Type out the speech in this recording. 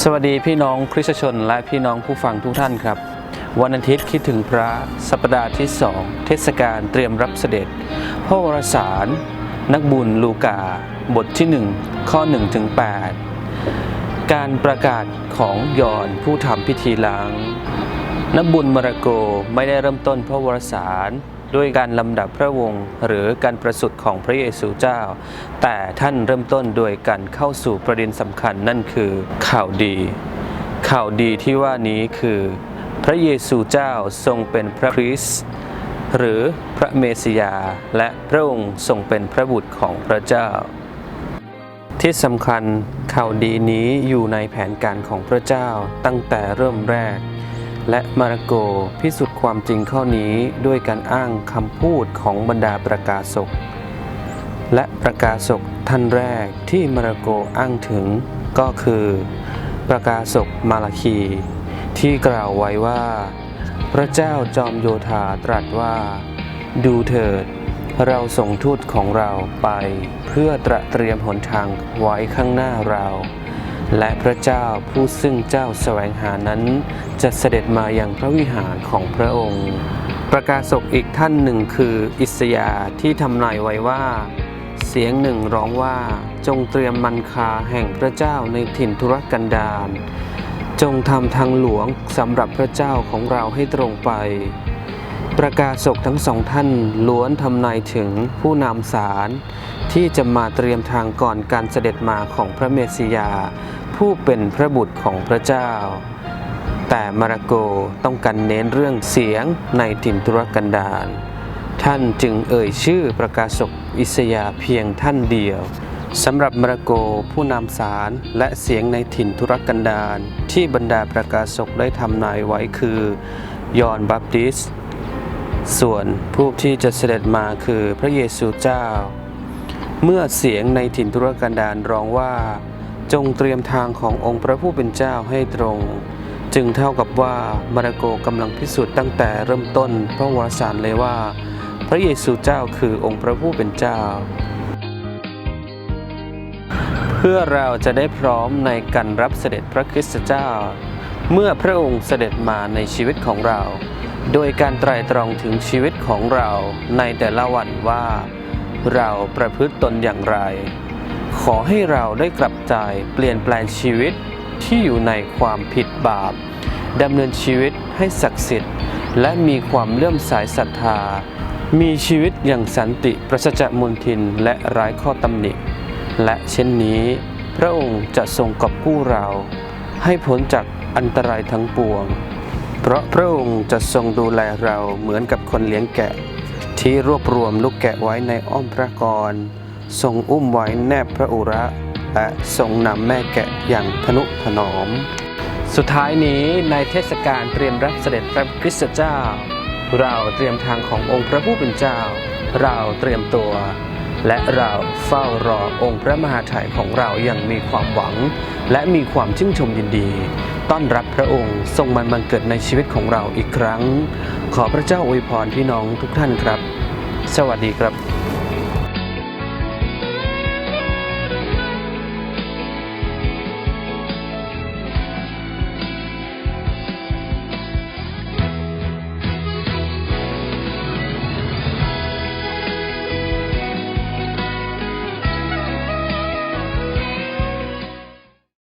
สวัสดีพี่น้องคริสตชนและพี่น้องผู้ฟังทุกท่านครับ วันอาทิตย์คิดถึงพระสัปดาห์ที่สองเทศกาลเตรียมรับเสด็จพระวรสาร นักบุญลูกา บทที่ 1 ข้อ1ถึง8การประกาศของยอนผู้ทำพิธีล้างนักบุญมาระโกไม่ได้เริ่มต้นพระวรสาร ด้วยการลำดับพระวงศ์หรือการประสูติของพระเยซูเจ้า แต่ท่านเริ่มต้นโดยการเข้าสู่ประเด็นสำคัญนั่นคือข่าวดี ข่าวดีที่ว่านี้คือ พระเยซูเจ้าทรงเป็นพระคริสต์หรือพระเมสยาและพระองค์ทรงเป็นพระบุตรของพระเจ้า ที่สำคัญข่าวดีนี้อยู่ในแผนการของพระเจ้าตั้งแต่เริ่มแรก และมาระโกพิสูจน์ความจริงข้อนี้ด้วยการอ้างคำพูดของบรรดาประกาศก และประกาศกท่านแรกที่มาระโกอ้างถึงก็คือ ประกาศกมาลาคี ที่กล่าวไว้ว่า พระเจ้าจอมโยธาตรัสว่า ดูเถิด เราส่งทูตของเราไปเพื่อตระเตรียมหนทางไว้ข้างหน้าเรา และพระเจ้าผู้ซึ่งเจ้าแสวงหานั้นจะเสด็จมาอย่างพระวิหารของพระองค์ ประกาศกอีกท่านหนึ่งคืออิสยาที่ทำนายไว้ว่า เสียงหนึ่งร้องว่าจงเตรียมมันคาแห่งพระเจ้าในถิ่นทุรกันดารจงทำทางหลวงสำหรับพระเจ้าของเราให้ตรงไป ประกาศกทั้งสองท่านล้วนทำนายถึงผู้นำสารที่จะมาเตรียมทางก่อนการเสด็จมาของพระเมสสิยา ผู้เป็นพระบุตรของพระเจ้า แต่มาระโกต้องการเน้นเรื่องเสียงในถิ่นทุรกันดารท่านจึงเอ่ยชื่อประกาศกอิสยาเพียงท่านเดียวสำหรับมาระโกผู้นำสารและเสียงในถิ่นทุรกันดารที่บรรดาประกาศกได้ทำนายไว้คือยอนบัพติส ส่วนผู้ที่จะเสด็จมาคือพระเยซูเจ้า เมื่อเสียงในถิ่นทุรกันดารร้องว่า จงเตรียมทางขององค์พระผู้เป็นเจ้าให้ตรง จึงเท่ากับว่ามาระโกกำลังพิสูจน์ตั้งแต่เริ่มต้นพระวรสารเลยว่า พระเยซูเจ้าคือองค์พระผู้เป็นเจ้า เพื่อเราจะได้พร้อมในการรับเสด็จพระคริสตเจ้า เมื่อพระองค์เสด็จมาในชีวิตของเรา โดยการไตรตรองถึงชีวิตของเราในแต่ละวันว่า เราประพฤติตนอย่างไร ขอให้เราได้กลับใจเปลี่ยนแปลงชีวิตที่อยู่ในความผิดบาปดำเนินชีวิตให้ศักดิ์สิทธิ์ และมีความเลื่อมใสศรัทธา มีชีวิตอย่างสันติปราศจากมลทินและไร้ข้อตำหนิ และเช่นนี้ พระองค์จะทรงกอบกู้เรา ให้พ้นจากอันตรายทั้งปวง เพราะพระองค์จะทรงดูแลเราเหมือนกับคนเลี้ยงแกะ ที่รวบรวมลูกแกะไว้ในอ้อมพระกร ทรงอุ้มไว้แนบพระอุระ และทรงนำแม่แกะอย่างทนุถนอม สุดท้ายนี้ในเทศกาลเตรียมรับเสด็จพระคริสตเจ้า เราเตรียมทางขององค์พระผู้เป็นเจ้า เราเตรียมตัว และเราเฝ้ารอองค์พระมหาไถ่ยของเราอย่างมีความหวัง และมีความชื่นชมยินดี ต้อนรับพระองค์ทรงมันบังเกิดในชีวิตของเราอีกครั้ง ขอพระเจ้าอวยพรพี่น้องทุกท่านครับ สวัสดีครับ